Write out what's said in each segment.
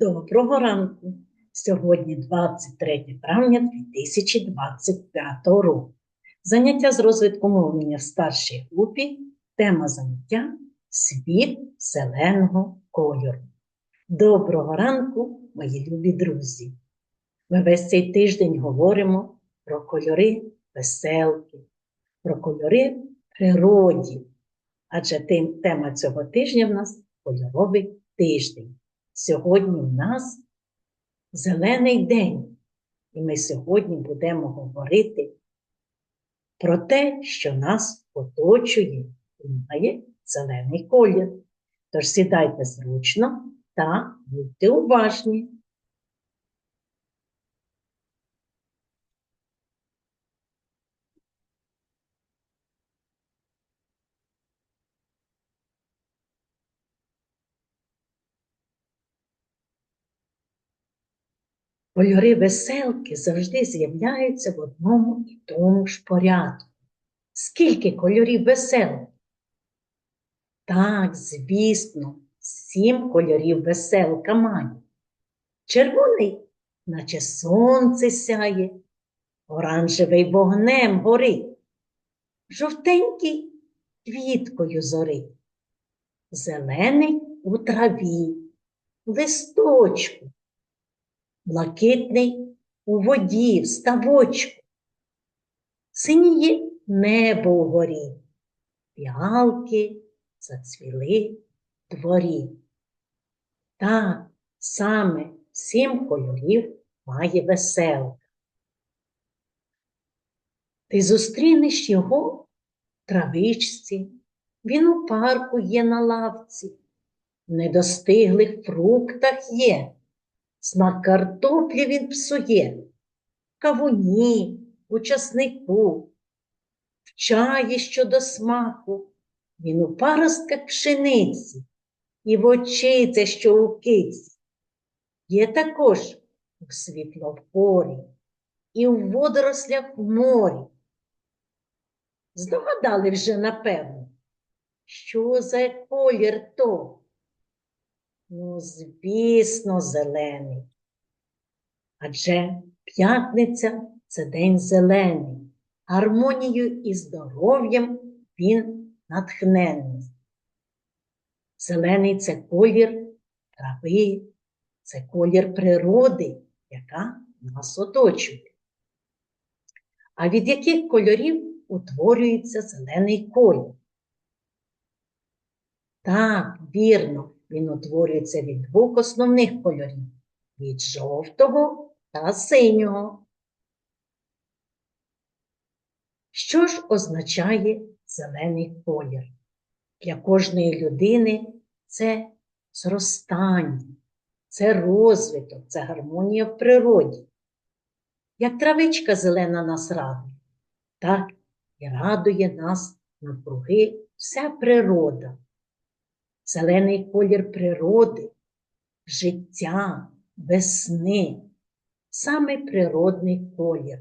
Доброго ранку! Сьогодні 23 травня 2025 року. Заняття з розвитку мовлення в старшій групі. Тема заняття Світ зеленого кольору. Доброго ранку, мої любі друзі! Ми весь цей тиждень говоримо про кольори веселки, про кольори природі. Адже тем- тема цього тижня в нас кольоровий тиждень. Сьогодні в нас зелений день, і ми сьогодні будемо говорити про те, що нас оточує і має зелений колір. Тож сідайте зручно та будьте уважні. Кольори веселки завжди з'являються в одному і тому ж порядку. Скільки кольорів веселки? Так, звісно, сім кольорів веселка має. Червоний, наче сонце сяє, оранжевий вогнем горить, жовтенький квіткою зорить, зелений у траві, листочку, блакитний у воді, в ставочку, синіє небо угорі, фіалки зацвіли дворі. Так, саме сім кольорів має веселка. Ти зустрінеш його в травичці, він у парку є на лавці, в недостиглих фруктах є. Смак картоплі він псує, кавуні, у часнику, в чаї щодо смаку, він у паростках пшениці, і в очице, що у киці. Є також у світлофорі, і в водорослях в морі. Здогадали вже, напевно, що за колір то? Ну, звісно, зелений. Адже п'ятниця це день зелений. Гармонією і здоров'ям він натхненний. Зелений це колір трави, це колір природи, яка нас оточує. А від яких кольорів утворюється зелений колір? Так, вірно, він утворюється від двох основних кольорів від жовтого та синього. Що ж означає зелений колір? Для кожної людини це зростання, це розвиток, це гармонія в природі. Як травичка зелена нас радує, так і радує нас навкруги вся природа. Зелений колір природи, життя, весни, саме природний колір.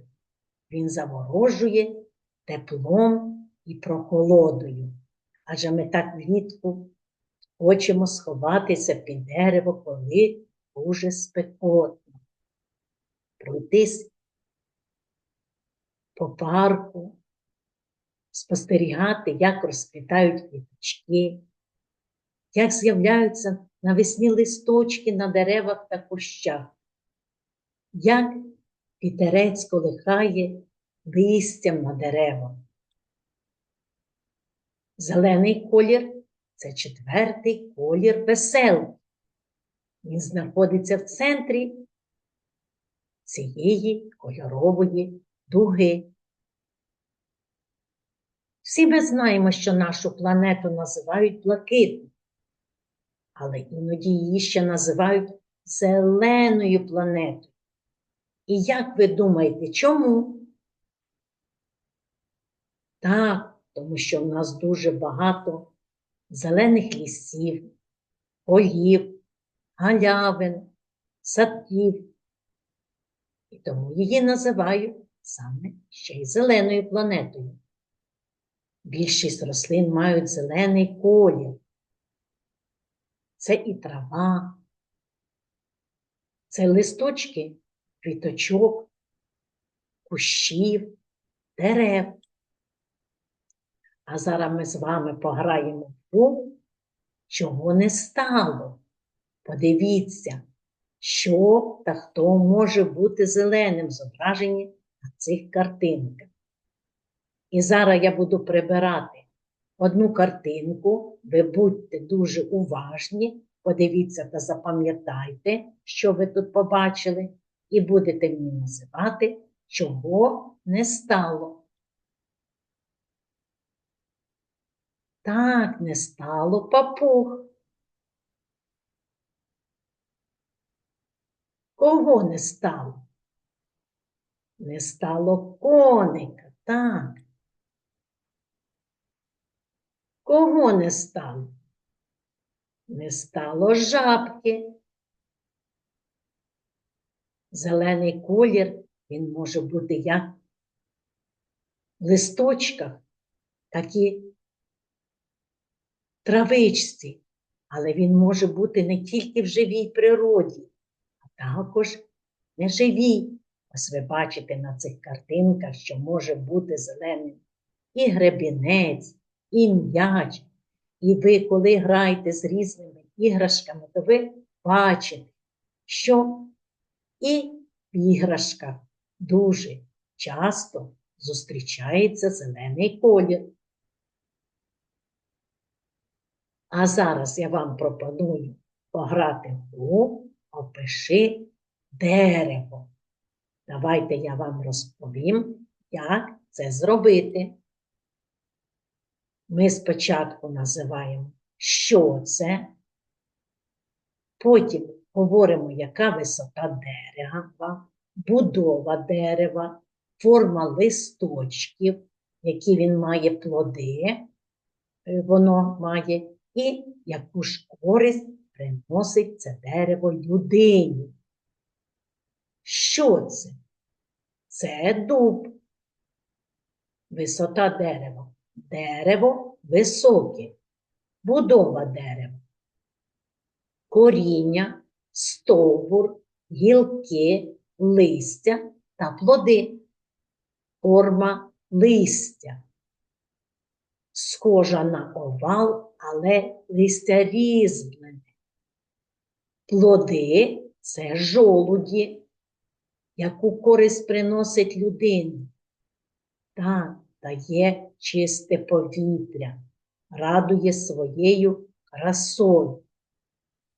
Він заворожує теплом і прохолодою. Адже ми так влітку хочемо сховатися під дерево, коли дуже спекотно. Пройтись по парку, спостерігати, як розквітають квіточки, як з'являються навесні листочки на деревах та кущах, як вітерець колихає листям на деревах. Зелений колір це четвертий колір веселки. Він знаходиться в центрі цієї кольорової дуги. Всі ми знаємо, що нашу планету називають блакитною, але іноді її ще називають зеленою планетою. І як ви думаєте, чому? Так, тому що в нас дуже багато зелених лісів, полів, галявин, садків. І тому її називають саме ще й зеленою планетою. Більшість рослин мають зелений колір. Це і трава, Це листочки квіточок, кущів, дерев. А зараз ми з вами пограємо в гру, чого не стало. Подивіться, що та хто може бути зеленим зображені на цих картинках. І зараз я буду прибирати одну картинку, ви будьте дуже уважні, подивіться та запам'ятайте, що ви тут побачили, і будете мені називати, чого не стало. Так, не стало папуг. Кого не стало? Не стало коника, так. Кого не стало? Не стало жабки. Зелений колір, він може бути як в листочках, так і травичці, але він може бути не тільки в живій природі, а також неживій. Ось ви бачите на цих картинках, що може бути зеленим і гребінець, і м'яч. І ви, коли граєте з різними іграшками, то ви бачите, що і в іграшках дуже часто зустрічається зелений колір. А зараз я вам пропоную пограти в гру опиши дерево. Давайте я вам розповім, як це зробити. Ми спочатку називаємо, що це, потім говоримо, яка висота дерева, будова дерева, форма листочків, які він має плоди, е, воно має, і яку ж користь приносить це дерево людині. Що це? Це дуб. Висота дерева. Дерево високе, будова дерева, коріння, стовбур, гілки, листя та плоди, форма листя. Схожа на овал, але листя різьблене. Плоди це жолуді, яку користь приносить людині. Так, дає чисте повітря, радує своєю красою.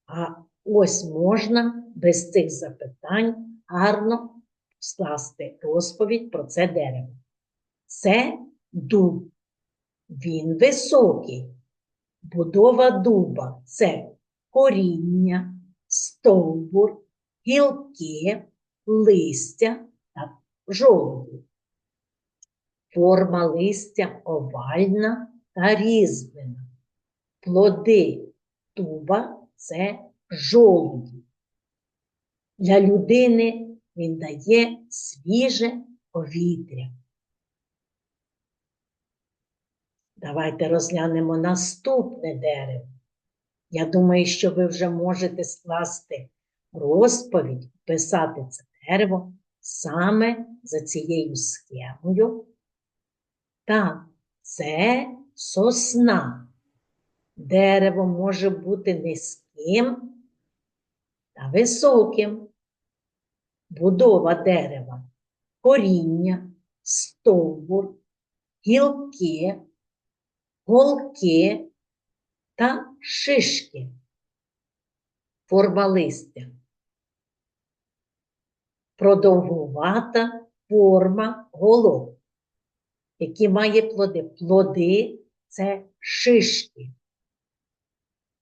А ось можна без цих запитань гарно скласти розповідь про це дерево. Це дуб. Він високий. Будова дуба це коріння, стовбур, гілки, листя та жолуді. Форма листя овальна та різьблена. Плоди дуба це жолуді. Для людини він дає свіже повітря. Давайте розглянемо наступне дерево. Я думаю, що ви вже можете скласти розповідь, писати це дерево саме за цією схемою. Так, це сосна. Дерево може бути низьким та високим. Будова дерева, коріння, стовбур, гілки, голки та шишки. Форма листя. Продовгувата форма голок, які має плоди. Плоди це шишки.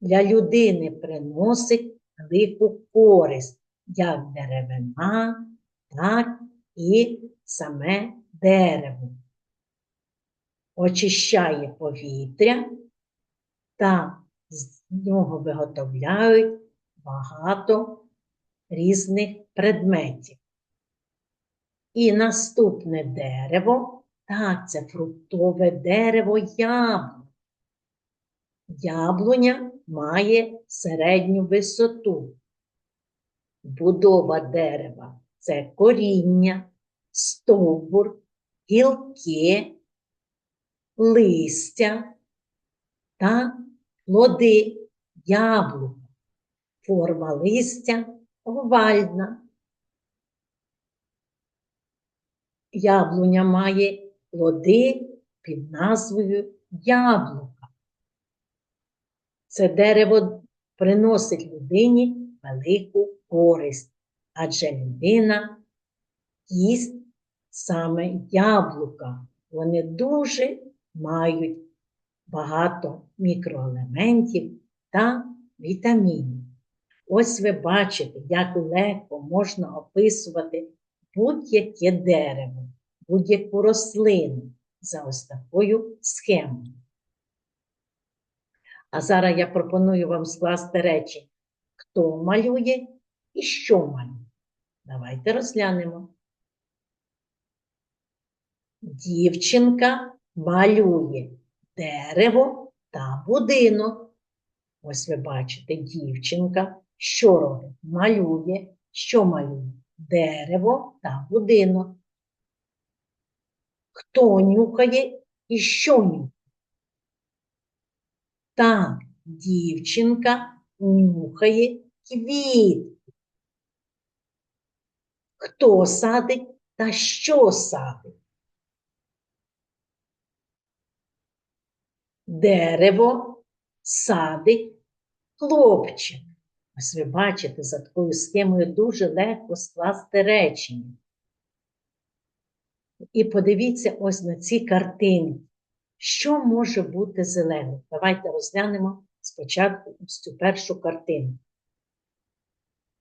Для людини приносить велику користь як деревина, так і саме дерево. Очищає повітря та з нього виготовляють багато різних предметів. І наступне дерево, так, це фруктове дерево яблуня. Яблуня має середню висоту. Будова дерева це коріння, стовбур, гілки, листя та плоди яблука. Форма листя овальна. Яблуня має плоди під назвою яблука. Це дерево приносить людині велику користь, адже людина їсть саме яблука. Вони дуже мають багато мікроелементів та вітамінів. Ось ви бачите, як легко можна описувати будь-яке дерево, будь-яку рослину за ось такою схемою. А зараз я пропоную вам скласти речі, хто малює і що малює. Давайте розглянемо. Дівчинка малює дерево та будинок. Ось ви бачите, дівчинка, що робить? Малює, що малює? Дерево та будинок. Хто нюхає і що нюхає? Так, дівчинка нюхає квіт. Хто садить та що садить? Дерево садить хлопчик. Ось ви бачите, за такою схемою дуже легко скласти речення. І подивіться ось на ці картинки. Що може бути зеленим? Давайте розглянемо спочатку ось цю першу картину.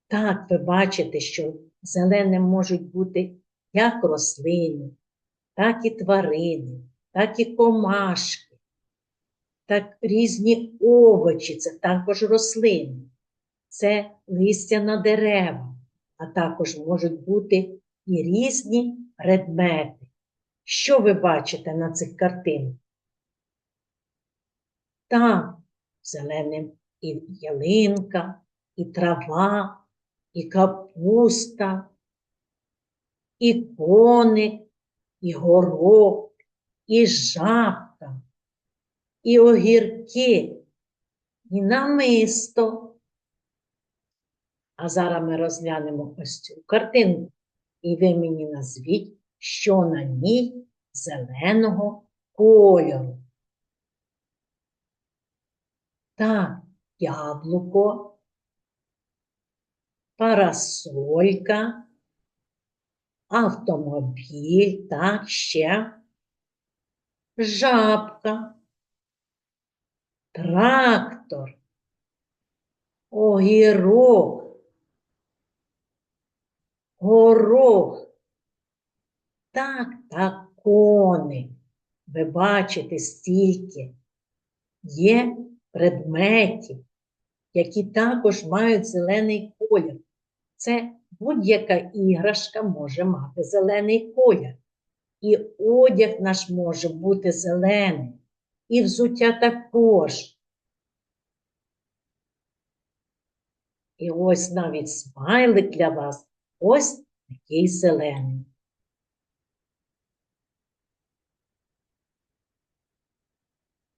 Так, ви бачите, що зеленим можуть бути як рослини, так і тварини, так і комашки, так різні овочі, це також рослини, це листя на дерева, а також можуть бути і різні предмети. Що ви бачите на цих картинах? Так, зеленим і ялинка, і трава, і капуста, і коник, і горох, і жабка, і огірки, і намисто. А зараз ми розглянемо ось цю картинку, і ви мені назвіть, що на ній зеленого кольору. Так, яблуко, парасолька, автомобіль, так, ще жабка, трактор, огірок, горох. Так, так, коник. Ви бачите стільки. Є предметів, які також мають зелений колір. Це будь-яка іграшка може мати зелений колір. І одяг наш може бути зелений, і взуття також. І ось навіть смайлик для вас ось такий зелений.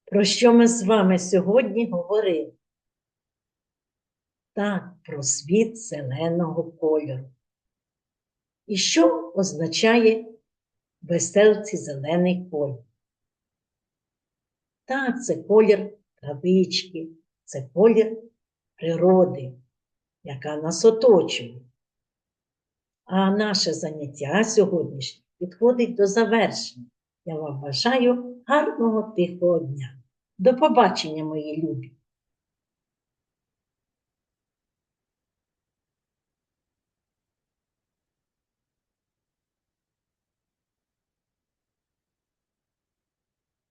Про що ми з вами сьогодні говорили? Так, про світ зеленого кольору. І що означає веселці зелений колір? Так, це колір травички, це колір природи, яка нас оточує. А наше заняття сьогоднішнє підходить до завершення. Я вам бажаю гарного тихого дня. До побачення, мої любі!